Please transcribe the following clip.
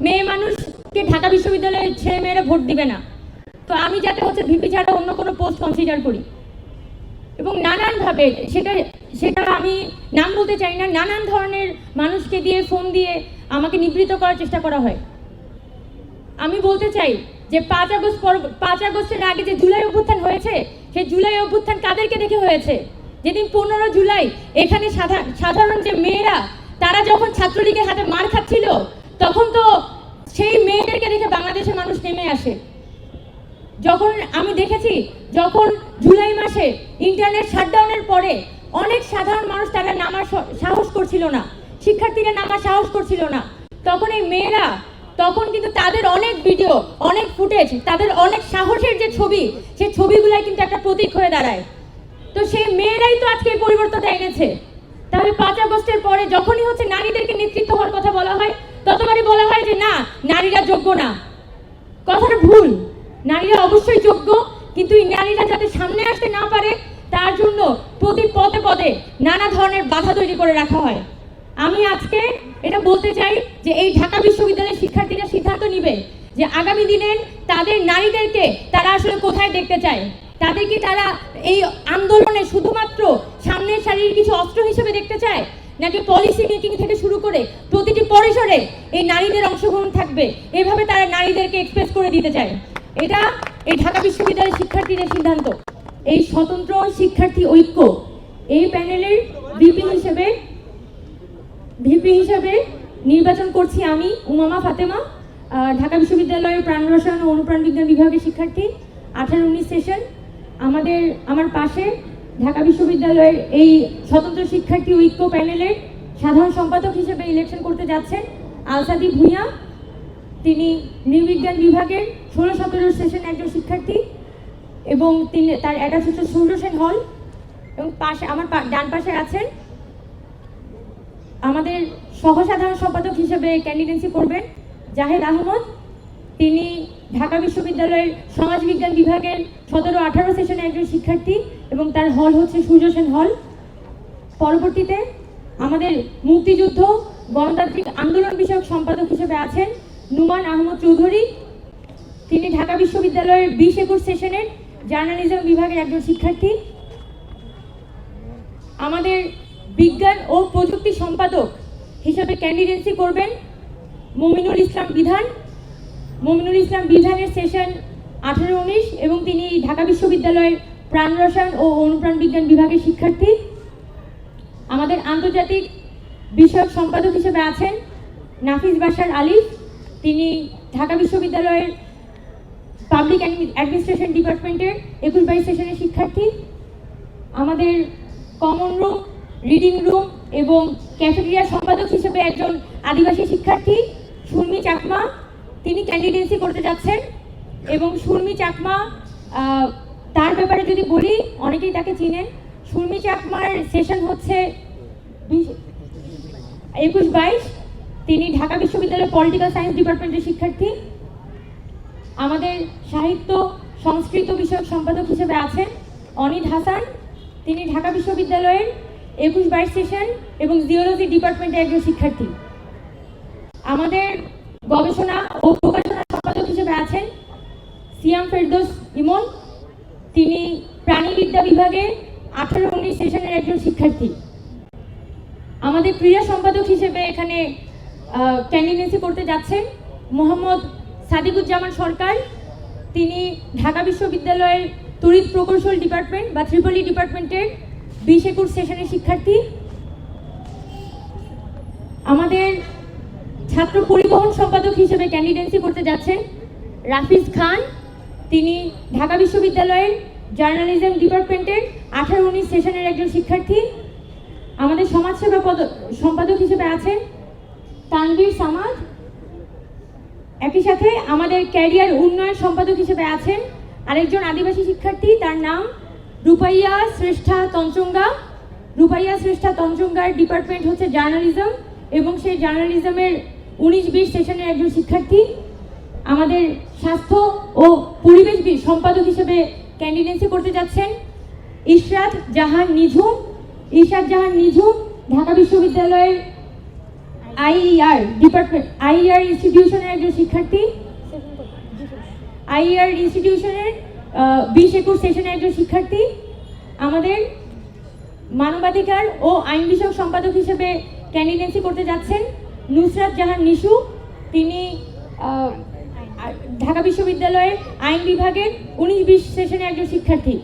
মেয়ে মানুষকে ঢাকা বিশ্ববিদ্যালয়ের ছেলে মেয়েরা ভোট দিবে না। তো আমি যাতে হচ্ছে ভিপি ছাড়া অন্য কোনো পোস্ট কনসিডার করি। এবং নানানভাবে সেটা সেটা আমি নাম বলতে চাই না, নানান ধরনের মানুষকে দিয়ে ফোন দিয়ে আমাকে নিবৃত করার চেষ্টা করা হয়। আমি বলতে চাই যে পাঁচ আগস্ট পর, পাঁচ আগস্টের আগে যে জুলাই অভ্যুত্থান হয়েছে, সেই জুলাই অভ্যুত্থান কাদেরকে দেখে হয়েছে? যেদিন পনেরো জুলাই এখানে সাধা- সাধারণ যে মেয়েরা, তারা যখন ছাত্রলীগের হাতে মার খাচ্ছিল তখন তো সেই মেয়েদেরকে দেখে বাংলাদেশের মানুষ নেমে আসে। যখন আমি দেখেছি, যখন জুলাই মাসে ইন্টারনেট শাটডাউনের পরে অনেক সাধারণ মানুষ তারা নামার সাহস করছিল না, শিক্ষার্থীরা নামার সাহস করছিল না। তখন এই মেয়েরা, তখন কিন্তু তাদের অনেক ভিডিও অনেক ফুটেজ তাদের অনেক সাহসের যে ছবি, সেই ছবিগুলাই কিন্তু একটা প্রতীক হয়ে দাঁড়ায়। তো সেই মেয়েরাই তো আজকে এই পরিবর্তনটা এনেছে। তাহলে পাঁচ আগস্টের পরে যখনই হচ্ছে নারীদেরকে নেতৃত্ব হওয়ার কথা বলা হয়, ততবারই বলা হয় যে না, নারীরা যোগ্য না। কথাটা ভুল। নারীরা অবশ্যই যোগ্য, কিন্তু এই নারীরা যাতে সামনে আসতে না পারে, তার জন্য প্রতি পদে পদে নানা ধরনের বাধা তৈরি করে রাখা হয়। আমি আজকে এটা বলতে চাই যে এই ঢাকা বিশ্ববিদ্যালয়ের শিক্ষার্থীরা সিদ্ধান্ত নিবে যে আগামী দিনের তাদের নারীদেরকে তারা আসলে কোথায় দেখতে চায়। তাদেরকে তারা এই আন্দোলনে শুধুমাত্র সামনের সারির কিছু অস্ত্র হিসেবে দেখতে চায় নাকি পলিসি মেকিং থেকে শুরু করে প্রতিটি পরিসরে এই নারীদের অংশগ্রহণ থাকবে? এভাবে তারা নারীদেরকে এক্সপ্রেস করে দিতে চায়। এটা এই ঢাকা বিশ্ববিদ্যালয়ের শিক্ষার্থীদের সিদ্ধান্ত। এই স্বতন্ত্র শিক্ষার্থী ঐক্য এই প্যানেলের ভিপি হিসেবে ভিপি হিসেবে নির্বাচন করছি আমি, উমামা ফাতেমা ঢাকা বিশ্ববিদ্যালয়ের প্রাণ রসায়ন ও অনুপ্রাণ বিজ্ঞান বিভাগের শিক্ষার্থী, আঠারো উনিশ সেশন আমাদের, আমার পাশে ঢাকা বিশ্ববিদ্যালয়ের এই স্বতন্ত্র শিক্ষার্থী ঐক্য প্যানেলের সাধারণ সম্পাদক হিসেবে ইলেকশন করতে যাচ্ছেন আলসাদি ভূঁইয়া। তিনি নৃবিজ্ঞান বিভাগের ষোলো সতেরো সেশন একজন শিক্ষার্থী এবং তিনি তার অ্যাড্রেস হচ্ছে সূর্য সেন হল। এবং পাশে আমার ডান পাশে আছেন আমাদের সহসাধারণ সম্পাদক হিসেবে ক্যান্ডিডেন্সি করবেন জাহেদ আহমদ। তিনি ঢাকা বিশ্ববিদ্যালয়ের সমাজবিজ্ঞান বিভাগের সতেরো আঠারো সেশনে একজন শিক্ষার্থী এবং তার হল হচ্ছে সূর্য সেন হল। পরবর্তীতে আমাদের মুক্তিযুদ্ধ গণতান্ত্রিক আন্দোলন বিষয়ক সম্পাদক হিসেবে আছেন নুমান আহমদ চৌধুরী। তিনি ঢাকা বিশ্ববিদ্যালয়ের বিশ একুশ সেশনের জার্নালিজম বিভাগের একজন শিক্ষার্থী। আমাদের বিজ্ঞান ও প্রযুক্তি সম্পাদক হিসেবে ক্যান্ডিডেন্সি করবেন মমিনুল ইসলাম বিধান। মমিনুল ইসলাম বিধানের সেশন আঠারো উনিশ এবং তিনি ঢাকা বিশ্ববিদ্যালয়ের প্রাণ রসায়ন ও অনুপ্রাণ বিজ্ঞান বিভাগের শিক্ষার্থী। আমাদের আন্তর্জাতিক বিষয়ক সম্পাদক হিসেবে আছেন নাফিস বাশার আলিফ। তিনি ঢাকা বিশ্ববিদ্যালয়ের পাবলিক অ্যাডমিনিস্ট্রেশন ডিপার্টমেন্টের একুশ বাইশ সেশনের শিক্ষার্থী। আমাদের কমন রুম, রিডিং রুম এবং ক্যাফেটেরিয়া সম্পাদক হিসেবে একজন আদিবাসী শিক্ষার্থী, সুরমি চাকমা। তিনি ক্যান্ডিডেন্সি করতে যাচ্ছেন এবং সুরমি চাকমা তার ব্যাপারে যদি বলি, অনেকেই তাকে চিনেন। সুরমি চাকমার সেশন হচ্ছে একুশ বাইশ। তিনি ঢাকা বিশ্ববিদ্যালয়ের পলিটিক্যাল সায়েন্স ডিপার্টমেন্টের শিক্ষার্থী। আমাদের সাহিত্য, সংস্কৃত বিষয়ক সম্পাদক হিসেবে আছেন অনিদ হাসান। তিনি ঢাকা বিশ্ববিদ্যালয়ের একুশ বাইশ সেশন এবং জিওলজি ডিপার্টমেন্টের একজন শিক্ষার্থী। আমাদের গবেষণা ও প্রকাশনা সম্পাদক হিসেবে আছেন সিয়াম ফেরদোস ইমন। তিনি প্রাণীবিদ্যা বিভাগে আঠারো উনিশ সেশনের একজন শিক্ষার্থী। আমাদের ক্রীড়া সম্পাদক হিসেবে এখানে ক্যান্ডিডেন্সি করতে যাচ্ছেন মোহাম্মদ সাদিকুজ্জামান সরকার। তিনি ঢাকা বিশ্ববিদ্যালয়ের তড়িৎ প্রকৌশল ডিপার্টমেন্ট বা ত্রিপলি ডিপার্টমেন্টের বিশ একুশ সেশনের শিক্ষার্থী। আমাদের ছাত্র পরিবহন সম্পাদক হিসেবে ক্যান্ডিডেন্সি করতে যাচ্ছেন রাফিজ খান। তিনি ঢাকা বিশ্ববিদ্যালয়ের জার্নালিজম ডিপার্টমেন্টের আঠারো উনিশ সেশনের একজন শিক্ষার্থী। আমাদের সমাজসেবা পদ, সম্পাদক হিসেবে আছেন তানভীর সামাদ। একই সাথে আমাদের ক্যারিয়ার উন্নয়ন সম্পাদক হিসেবে আছেন আরেকজন আদিবাসী শিক্ষার্থী, তার নাম রূপাইয়া শ্রেষ্ঠা তঞ্চঙ্গা। রূপাইয়া শ্রেষ্ঠা তঞ্চঙ্গার ডিপার্টমেন্ট হচ্ছে জার্নালিজম এবং সেই জার্নালিজমের উনিশ বিশ সেশনের একজন শিক্ষার্থী, আমাদের স্বাস্থ্য ও পরিবেশ সম্পাদক হিসেবে ক্যান্ডিডেন্সি করতে যাচ্ছেন ইশরাত জাহান নিঝুম ইশরাত জাহান নিঝুম ঢাকা বিশ্ববিদ্যালয়ের আইইআর ডিপার্টমেন্ট আইইআর ইনস্টিটিউশনের একজন শিক্ষার্থী। আইইআর ইনস্টিটিউশনের বিশ একুশ সেশনের একজন শিক্ষার্থী। আমাদের মানবাধিকার ও আইন বিষয়ক সম্পাদক হিসেবে ক্যান্ডিডেন্সি করতে যাচ্ছেন নুসরাত জাহান নিশু তিনি ঢাকা বিশ্ববিদ্যালয়ের আইন বিভাগের উনিশ বিশ সেশনে একজন শিক্ষার্থী।